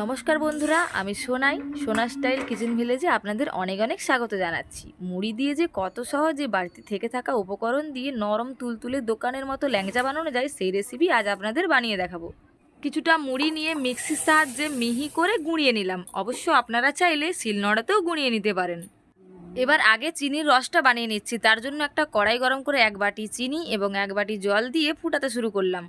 নমস্কার বন্ধুরা, আমি সোনাই। সোনা স্টাইল কিচেন ভিলেজে আপনাদের অনেক অনেক স্বাগত জানাচ্ছি। মুড়ি দিয়ে যে কত সহজে বাড়িতে থেকে থাকা উপকরণ দিয়ে নরম তুলতুলে দোকানের মতো ল্যাংচা বানানো যায়, সেই রেসিপি আজ আপনাদের বানিয়ে দেখাবো। কিছুটা মুড়ি নিয়ে মিক্সির সাহায্যে মিহি করে গুঁড়িয়ে নিলাম। অবশ্য আপনারা চাইলে শিলনোড়াতেও গুঁড়িয়ে নিতে পারেন। এবার আগে চিনির রসটা বানিয়ে নিচ্ছি। তার জন্য একটা কড়াই গরম করে এক বাটি চিনি এবং এক বাটি জল দিয়ে ফুটাতে শুরু করলাম।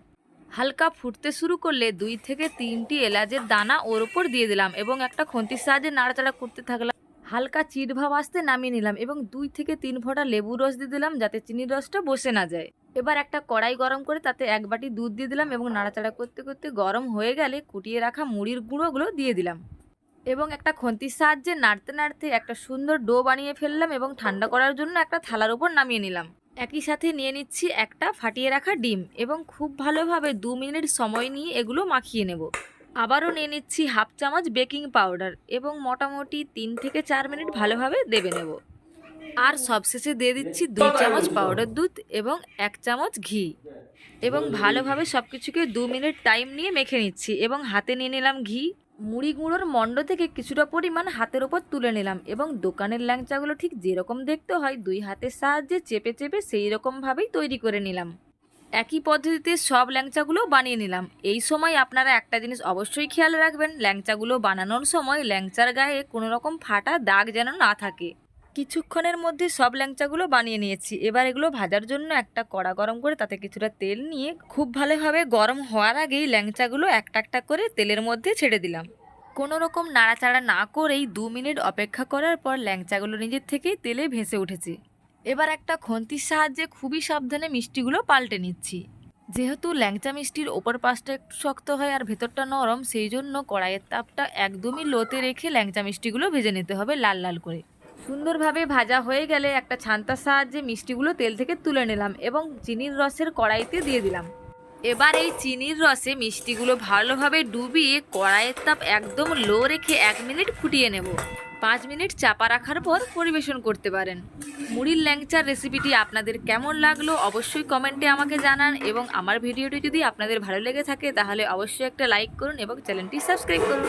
হালকা ফুটতে শুরু করলে দুই থেকে তিনটি এলাচের দানা ওর ওপর দিয়ে দিলাম এবং একটা খন্তির সাহায্যে নাড়াচাড়া করতে থাকলাম। হালকা চিট ভাব আসতে নামিয়ে নিলাম এবং দুই থেকে তিন ফোঁটা লেবুর রস দিয়ে দিলাম যাতে চিনির রসটা বসে না যায়। এবার একটা কড়াই গরম করে তাতে এক বাটি দুধ দিয়ে দিলাম এবং নাড়াচাড়া করতে করতে গরম হয়ে গেলে কুটিয়ে রাখা মুড়ির গুঁড়োগুলো দিয়ে দিলাম। এবং একটা খন্তির সাহায্যে নাড়তে নাড়তে একটা সুন্দর ডো বানিয়ে ফেললাম এবং ঠান্ডা করার জন্য একটা থালার উপর নামিয়ে নিলাম। একই সাথে নিয়ে নিচ্ছি একটা ফাটিয়ে রাখা ডিম এবং খুব ভালোভাবে দু মিনিট সময় নিয়ে এগুলো মাখিয়ে নেব। আবারও নিয়ে নিচ্ছি হাফ চামচ বেকিং পাউডার এবং মোটামুটি তিন থেকে চার মিনিট ভালোভাবে দেবে নেব। আর সবশেষে দিয়ে দিচ্ছি দুই চামচ পাউডার দুধ এবং এক চামচ ঘি এবং ভালোভাবে সব কিছুকে দু মিনিট টাইম নিয়ে মেখে নিচ্ছি এবং হাতে নিয়ে নিলাম ঘি। মুড়ি গুঁড়োর মণ্ড থেকে কিছুটা পরিমাণ হাতের ওপর তুলে নিলাম এবং দোকানের ল্যাংচাগুলো ঠিক যেরকম দেখতে হয় দুই হাতের সাহায্যে চেপে চেপে সেই রকমভাবেই তৈরি করে নিলাম। একই পদ্ধতিতে সব ল্যাংচাগুলো বানিয়ে নিলাম। এই সময় আপনারা একটা জিনিস অবশ্যই খেয়াল রাখবেন, ল্যাংচাগুলো বানানোর সময় ল্যাংচার গায়ে কোনো রকম ফাটা দাগ যেন না থাকে। কিছুক্ষণের মধ্যে সব ল্যাংচাগুলো বানিয়ে নিয়েছি। এবার এগুলো ভাজার জন্য একটা কড়া গরম করে তাতে কিছুটা তেল নিয়ে খুব ভালোভাবে গরম হওয়ার আগেই ল্যাংচাগুলো একটা একটা করে তেলের মধ্যে ছেড়ে দিলাম। কোনো রকম নাড়াচাড়া না করেই দু মিনিট অপেক্ষা করার পর ল্যাংচাগুলো নিজের থেকেই তেলে ভেসে উঠেছে। এবার একটা খন্তির সাহায্যে খুবই সাবধানে মিষ্টিগুলো পাল্টে নিচ্ছি। যেহেতু ল্যাংচা মিষ্টির ওপর পাশটা একটু শক্ত হয় আর ভেতরটা নরম, সেই জন্য কড়াইয়ের তাপটা একদমই লোতে রেখে ল্যাংচা মিষ্টিগুলো ভেজে নিতে হবে লাল লাল করে। সুন্দরভাবে ভাজা হয়ে গেলে একটা ছান্তার সাহায্যে মিষ্টিগুলো তেল থেকে তুলে নিলাম এবং চিনির রসের কড়াইতে দিয়ে দিলাম। এবার এই চিনির রসে মিষ্টিগুলো ভালোভাবে ডুবিয়ে কড়াইয়ের তাপ একদম লো রেখে এক মিনিট ফুটিয়ে নেব। পাঁচ মিনিট চাপা রাখার পর পরিবেশন করতে পারেন। মুড়ির ল্যাংচার রেসিপিটি আপনাদের কেমন লাগল অবশ্যই কমেন্টে আমাকে জানান এবং আমার ভিডিওটি যদি আপনাদের ভালো লেগে থাকে তাহলে অবশ্যই একটা লাইক করুন এবং চ্যানেলটি সাবস্ক্রাইব করুন।